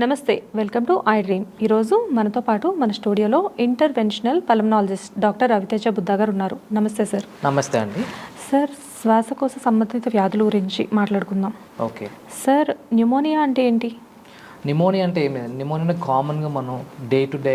నమస్తే welcome to I dream. ఈరోజు మనతో పాటు మన స్టూడియోలో interventional pulmonologist doctor Ravi Teja Buddha garu ఉన్నారు. నమస్తే సార్. నమస్తే అండి. సార్ శ్వాసకోశ సంబంధిత వ్యాధుల గురించి మాట్లాడుకుందాం. ఓకే. సార్ న్యూమోనియా అంటే ఏంటి? నిమోనియా అంటే ఏమి? నిమోనియా కామన్గా మనం డే టు డే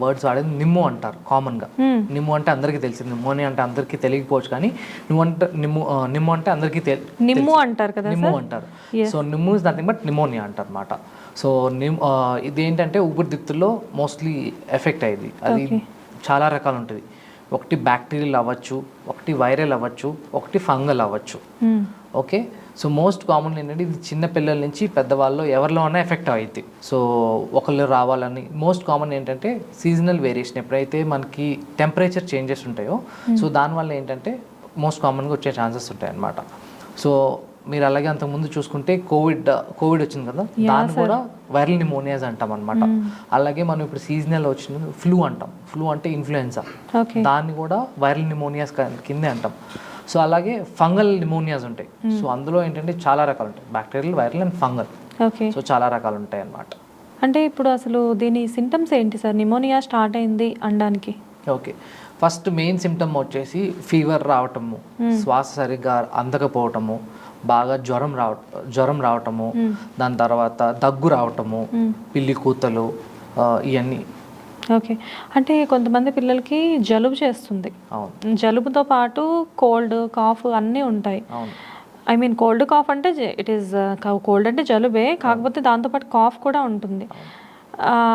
వర్డ్స్ వాడేది నిమ్ము అంటారు కామన్గా. నిమ్ము అంటే అందరికీ తెలిసింది. నిమోనియా అంటే అందరికీ తెలియకపోవచ్చు కానీ నిమ్ము అంటే నిమ్ము నిమ్ము అంటే అందరికీ నిమ్ము అంటారు కదా నిమ్ము అంటారు. సో నిమ్ము ఇస్ నథింగ్ బట్ నిమోనియా అంటారు అనమాట సో నిమ్ ఆ, ఇది ఏంటంటే ఊపిరితిత్తుల్లో మోస్ట్లీ ఎఫెక్ట్ అయ్యింది. అది చాలా రకాలు ఉంటుంది ఒకటి బ్యాక్టీరియల్ అవ్వచ్చు ఒకటి వైరల్ అవ్వచ్చు ఒకటి ఫంగల్ అవ్వచ్చు. ఓకే? సో మోస్ట్ కామన్ ఏంటంటే ఇది చిన్న పిల్లల నుంచి పెద్దవాళ్ళు ఎవరిలో అన్నా ఎఫెక్ట్ అవుతుంది సో ఒకళ్ళు రావాలని మోస్ట్ కామన్ ఏంటంటే సీజనల్ వేరియేషన్ ఎప్పుడైతే మనకి టెంపరేచర్ చేంజెస్ ఉంటాయో సో దానివల్ల ఏంటంటే మోస్ట్ కామన్గా వచ్చే ఛాన్సెస్ ఉంటాయి అన్నమాట సో మీరు అలాగే అంతకుముందు చూసుకుంటే కోవిడ్ కోవిడ్ వచ్చింది కదా? దాన్ని కూడా వైరల్ నిమోనియాస్ అంటాం అనమాట అలాగే మనం ఇప్పుడు సీజనల్ వచ్చిన ఫ్లూ అంటాం. ఫ్లూ అంటే ఇన్ఫ్లుయెన్సా? దాన్ని కూడా వైరల్ నిమోనియాస్ కిందే అంటాం. సో అలాగే ఫంగల్ నిమోనియాస్ ఉంటాయి. సో అందులో ఏంటంటే చాలా రకాలు ఉంటాయి. Bacterial viral and fungal. Okay so చాలా రకాలు ఉంటాయి అన్నమాట. అంటే ఇప్పుడు అసలు దీని సింటమ్స్ ఏంటి సార్? నిమోనియా స్టార్ట్ అయింది అనడానికి. ఓకే ఫస్ట్ మెయిన్ సిమ్టమ్ వచ్చేసి ఫీవర్ రావటము శ్వాస సరిగ్గా అందకపోవటము బాగా జ్వరం రావ జ్వరం రావటము దాని తర్వాత దగ్గు రావటము పిల్లి కూతలు ఇవన్నీ ఓకే. అంటే కొంతమంది పిల్లలకి జలుబు చేస్తుంది. జలుబుతో పాటు కోల్డ్ కాఫ్ అన్నీ ఉంటాయి. ఐ మీన్ కోల్డ్ కాఫ్ అంటే ఇట్ ఈస్ కోల్డ్ అంటే జలుబే. కాకపోతే దాంతోపాటు కాఫ్ కూడా ఉంటుంది.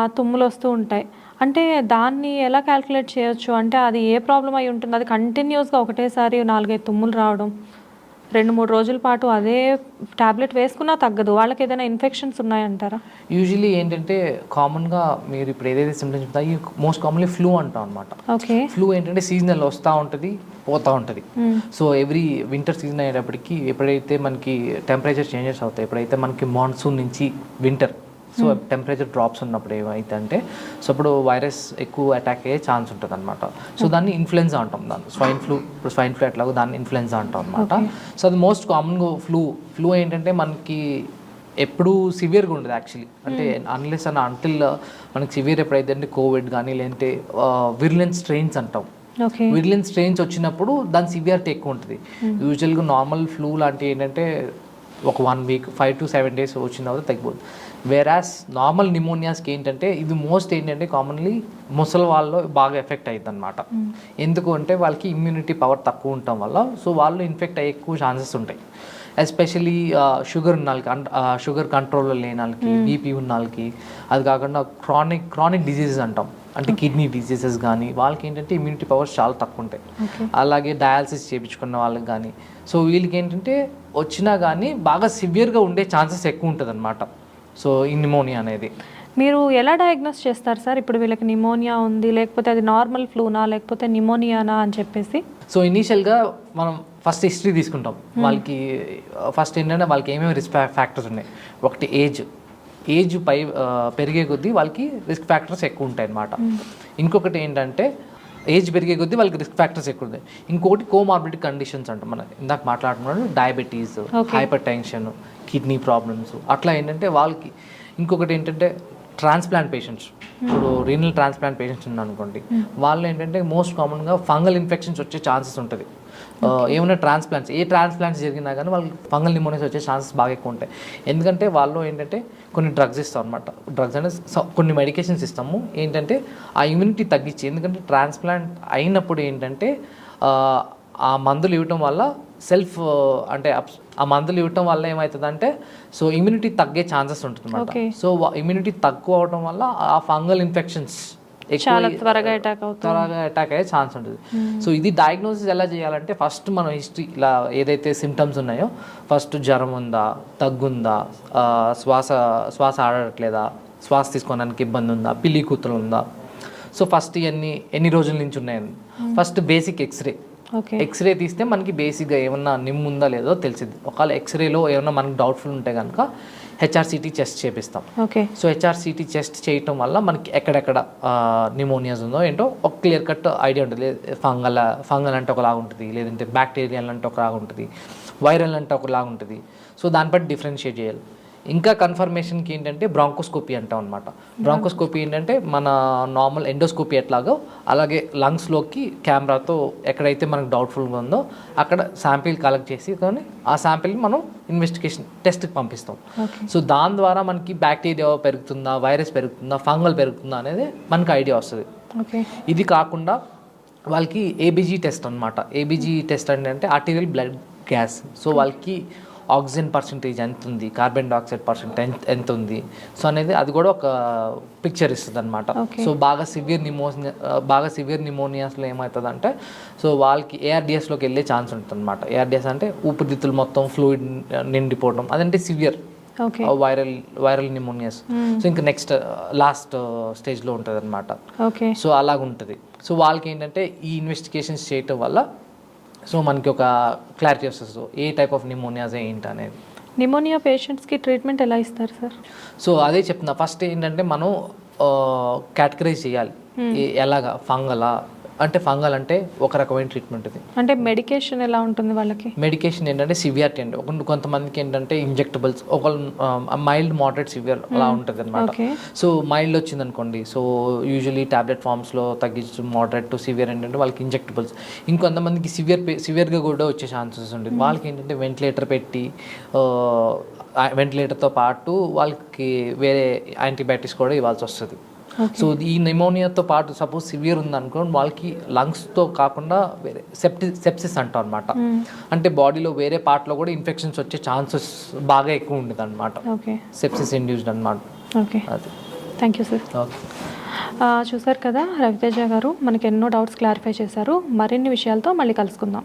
తుమ్ములు వస్తూ ఉంటాయి. అంటే దాన్ని ఎలా క్యాల్కులేట్ చేయొచ్చు? అంటే అది ఏ ప్రాబ్లం అయి ఉంటుంది? అది కంటిన్యూస్గా ఒకటేసారి నాలుగైదు తుమ్ములు రావడం రెండు మూడు రోజుల పాటు అదే టాబ్లెట్ వేసుకున్నా తగ్గదు. వాళ్ళకి ఏదైనా ఇన్ఫెక్షన్స్ ఉన్నాయంటారా? యూజువలీ ఏంటంటే కామన్గా మీరు ఇప్పుడు ఏదైతే సిమ్టమ్స్ చెప్తారో మోస్ట్ కామన్లీ ఫ్లూ అంటాం అనమాట ఓకే. ఫ్లూ ఏంటంటే సీజనల్ వస్తూ ఉంటుంది పోతూ ఉంటుంది. సో ఎవ్రీ వింటర్ సీజన్ అయ్యేటప్పటికి ఎప్పుడైతే మనకి టెంపరేచర్ చేంజెస్ అవుతాయి ఎప్పుడైతే మనకి మాన్సూన్ నుంచి వింటర్ సో టెంపరేచర్ డ్రాప్స్ ఉన్నప్పుడు ఏమైతే అంటే సో అప్పుడు వైరస్ ఎక్కువ అటాక్ అయ్యే ఛాన్స్ ఉంటుంది అనమాట సో దాన్ని ఇన్ఫ్లుయెన్జా అంటాం దాన్ని. స్వైన్ ఫ్లూ ఇప్పుడు స్వైన్ ఫ్లూ ఎట్లాగో దాన్ని ఇన్ఫ్లుయెన్జా అంటాం అనమాట సో అది మోస్ట్ కామన్గా ఫ్లూ ఫ్లూ ఏంటంటే మనకి ఎప్పుడు సివియర్గా ఉండదు యాక్చువల్లీ అంటే అన్లెస్ అన్న అంటిల్ మనకి సివియర్ ఎప్పుడైతే అంటే కోవిడ్ కానీ లేదంటే విర్లెన్స్ స్ట్రెయిన్స్ అంటాం. విర్లెన్స్ స్ట్రెయిన్స్ వచ్చినప్పుడు దాని సివియారిటీ ఎక్కువ ఉంటుంది. యూజువల్గా నార్మల్ ఫ్లూ లాంటివి ఏంటంటే ఒక one week five to seven days వచ్చిన తర్వాత తగ్గిపోతుంది వేరాస్ నార్మల్ నిమోనియాస్కి ఏంటంటే ఇది మోస్ట్ ఏంటంటే కామన్లీ ముసలి వాళ్ళలో బాగా ఎఫెక్ట్ అవుతుంది అనమాట ఎందుకు అంటే వాళ్ళకి ఇమ్యూనిటీ పవర్ తక్కువ ఉండటం వల్ల సో వాళ్ళు ఇన్ఫెక్ట్ అయ్యే ఎక్కువ ఛాన్సెస్ ఉంటాయి. ఎస్పెషలీ షుగర్ ఉన్న వాళ్ళకి షుగర్ కంట్రోల్లో లేని వాళ్ళకి బీపీ ఉన్న వాళ్ళకి అది కాకుండా క్రానిక్ క్రానిక్ డిసీజెస్ అంటాం. అంటే కిడ్నీ డిసీజెస్ కానీ వాళ్ళకి ఏంటంటే ఇమ్యూనిటీ పవర్స్ చాలా తక్కువ ఉంటాయి అలాగే డయాలసిస్ చేయించుకున్న వాళ్ళకి కానీ సో వీళ్ళకి ఏంటంటే వచ్చినా కానీ బాగా సివియర్గా ఉండే ఛాన్సెస్ ఎక్కువ ఉంటుంది అనమాట సో ఈ నిమోనియా అనేది. మీరు ఎలా డయాగ్నోస్ చేస్తారు సార్? ఇప్పుడు వీళ్ళకి నిమోనియా ఉంది లేకపోతే అది నార్మల్ ఫ్లూనా లేకపోతే నిమోనియానా అని చెప్పేసి? సో ఇనీషియల్గా మనం ఫస్ట్ హిస్టరీ తీసుకుంటాం. వాళ్ళకి ఫస్ట్ ఏంటంటే వాళ్ళకి ఏమేమి రిస్క్ ఫ్యాక్టర్స్ ఉన్నాయి? ఒకటి ఏజ్ ఏజ్ పై పెరిగే కొద్దీ వాళ్ళకి రిస్క్ ఫ్యాక్టర్స్ ఎక్కువ ఉంటాయి అన్నమాట. ఇంకొకటి ఏంటంటే ఏజ్ పెరిగే కొద్దీ వాళ్ళకి రిస్క్ ఫ్యాక్టర్స్ ఎక్కువ ఉంటాయి. ఇంకొకటి కోమార్బిడిటీ కండిషన్స్ అంటాం మనం. ఇందాక మాట్లాడుతున్నాడు diabetes hyper tension kidney problems అట్లా ఏంటంటే వాళ్ళకి ఇంకొకటి ఏంటంటే ట్రాన్స్ప్లాంట్ పేషెంట్స్ ఇప్పుడు రీనల్ ట్రాన్స్ప్లాంట్ పేషెంట్స్ ఉన్నారనుకోండి వాళ్ళు ఏంటంటే మోస్ట్ కామన్గా ఫంగల్ ఇన్ఫెక్షన్స్ వచ్చే ఛాన్సెస్ ఉంటుంది. ఏమైనా ట్రాన్స్ప్లాంట్స్ ఏ ట్రాన్స్ప్లాంట్స్ జరిగినా కానీ వాళ్ళకి ఫంగల్ నిమోనియాస్ వచ్చే ఛాన్సెస్ బాగా ఎక్కువ ఉంటాయి. ఎందుకంటే వాళ్ళు ఏంటంటే కొన్ని డ్రగ్స్ ఇస్తాం అనమాట డ్రగ్స్ అంటే కొన్ని మెడికేషన్స్ ఇస్తాము ఏంటంటే ఆ ఇమ్యూనిటీ తగ్గించి ఎందుకంటే ట్రాన్స్ప్లాంట్ అయినప్పుడు ఏంటంటే ఆ, మందులు ఇవ్వటం వల్ల సెల్ఫ్ అంటే ఆ మందులు ఇవ్వటం వల్ల ఏమవుతుందంటే సో ఇమ్యూనిటీ తగ్గే ఛాన్సెస్ ఉంటుంది సో ఇమ్యూనిటీ తక్కువ అవడం వల్ల ఆ ఫంగల్ ఇన్ఫెక్షన్స్ చాలా త్వరగా అటాక్ అవుతుంది. త్వరగా అటాక్ అయ్యే ఛాన్స్ ఉంటుంది. సో ఇది డయాగ్నోసిస్ ఎలా చేయాలంటే ఫస్ట్ మనం హిస్టరీ ఇలా ఏదైతే సిమ్టమ్స్ ఉన్నాయో ఫస్ట్ జ్వరం ఉందా తగ్గుందా శ్వాస శ్వాస ఆడట్లేదా శ్వాస తీసుకోవడానికి ఇబ్బంది ఉందా పిల్లి కూతురు ఉందా? సో ఫస్ట్ ఇవన్నీ ఎన్ని రోజుల నుంచి ఉన్నాయని? ఫస్ట్ బేసిక్ ఎక్స్రే ఎక్స్రే తీస్తే మనకి బేసిక్గా ఏమన్నా నిమ్ము ఉందా లేదో తెలిసింది ఒకవేళ ఎక్స్రేలో ఏమన్నా మనకు డౌట్ఫుల్ ఉంటే కనుక హెచ్ఆర్సిటీ చెస్ట్ చేపిస్తాం. ఓకే సో హెచ్ఆర్సిటీ చెస్ట్ చేయటం వల్ల మనకి ఎక్కడెక్కడ నిమోనియాస్ ఉందో ఏంటో ఒక క్లియర్ కట్ ఐడియా ఉంటుంది. ఫంగల్ ఫంగల్ అంటే ఒకలాగా ఉంటుంది. లేదంటే బ్యాక్టీరియల్ అంటే ఒకలాగా ఉంటుంది. వైరల్ అంటే ఒకలాగా ఉంటుంది. సో దాన్ని బట్టి డిఫరెన్షియేట్ చేయాలి. ఇంకా కన్ఫర్మేషన్కి ఏంటంటే బ్రాంకోస్కోపీ అంటాం అనమాట బ్రాంకోస్కోపీ ఏంటంటే మన నార్మల్ ఎండోస్కోపీ ఎట్లాగో అలాగే లంగ్స్లోకి కెమెరాతో ఎక్కడైతే మనకు డౌట్ఫుల్గా ఉందో అక్కడ శాంపిల్ కలెక్ట్ చేసి కానీ ఆ శాంపిల్ని మనం ఇన్వెస్టిగేషన్ టెస్ట్కి పంపిస్తాం. సో దాని ద్వారా మనకి బ్యాక్టీరియా పెరుగుతుందా వైరస్ పెరుగుతుందా ఫంగల్ పెరుగుతుందా అనేది మనకి ఐడియా వస్తుంది. ఓకే ఇది కాకుండా వాళ్ళకి ఏబీజీ టెస్ట్ అనమాట ఏబీజీ టెస్ట్ అంటే ఆర్టీరియల్ బ్లడ్ గ్యాస్ సో వాళ్ళకి ఆక్సిజన్ పర్సంటేజ్ ఎంత ఉంది? కార్బన్ డైఆక్సైడ్ పర్సెంట్ ఎంత ఉంది? సో అనేది అది కూడా ఒక పిక్చర్ ఇస్తుంది అనమాట. సో బాగా సివియర్ నిమోనియా బాగా సివియర్ నిమోనియాస్లో ఏమవుతుంది అంటే సో వాళ్ళకి ఏఆర్డిఎస్లోకి వెళ్ళే ఛాన్స్ ఉంటుంది అనమాట ఏఆర్డిఎస్ అంటే ఊపిరితిత్తులు మొత్తం ఫ్లూయిడ్ నిండిపోవడం అదంటే severe okay. Viral viral pneumonias so ఇంకా నెక్స్ట్ లాస్ట్ స్టేజ్లో ఉంటుంది అనమాట ఓకే. సో అలాగ ఉంటుంది సో వాళ్ళకి ఏంటంటే ఈ ఇన్వెస్టిగేషన్స్ చేయటం వల్ల సో మనకి ఒక క్లారిటీ వస్తుంది ఏ టైప్ ఆఫ్ నిమోనియాస్ ఏంటి అనేది. నిమోనియా పేషెంట్స్కి ట్రీట్మెంట్ ఎలా ఇస్తారు సార్ సో అదే చెప్తున్నా. ఫస్ట్ ఏంటంటే మనం కేటగరైజ్ చేయాలి. ఏ- ఎలాగా? ఫంగలా? అంటే ఫంగల్ అంటే ఒక రకమైన ట్రీట్మెంట్ ఇది. అంటే మెడికేషన్ ఎలా ఉంటుంది వాళ్ళకి? మెడికేషన్ ఏంటంటే సివియారిటీ అండి. ఒక కొంతమందికి ఏంటంటే ఇంజెక్టబుల్స్ ఒక మైల్డ్ మోడరేట్ సివియర్ అలా ఉంటుంది అనమాట సో మైల్డ్ వచ్చింది అనుకోండి సో యూజువలీ టాబ్లెట్ ఫామ్స్లో తగ్గించు మోడరేట్ టు సివియర్ ఏంటంటే వాళ్ళకి ఇంజెక్టబుల్స్ ఇంకొంతమందికి సివియర్ సివియర్గా కూడా వచ్చే ఛాన్సెస్ ఉంటుంది వాళ్ళకి ఏంటంటే వెంటిలేటర్ పెట్టి వెంటిలేటర్తో పాటు వాళ్ళకి వేరే యాంటీబయాటిక్స్ కూడా ఇవ్వాల్సి వస్తుంది. సో ఈ నిమోనియాతో పాటు సపోజ్ సివియర్ ఉందనుకో వాళ్ళకి లంగ్స్తో కాకుండా వేరే సెప్టి సెప్సిస్ అంటాం అనమాట అంటే బాడీలో వేరే పార్ట్లో కూడా ఇన్ఫెక్షన్స్ వచ్చే ఛాన్సెస్ బాగా ఎక్కువ ఉండేది అనమాట ఓకే. సెప్సిస్ ఇండ్యూస్డ్ అనమాట ఓకే. అది. Thank you sir. ఓకే. చూసారు కదా రవితేజ గారు మనకి ఎన్నో డౌట్స్ క్లారిఫై చేశారు. మరిన్ని విషయాలతో మళ్ళీ కలుసుకుందాం.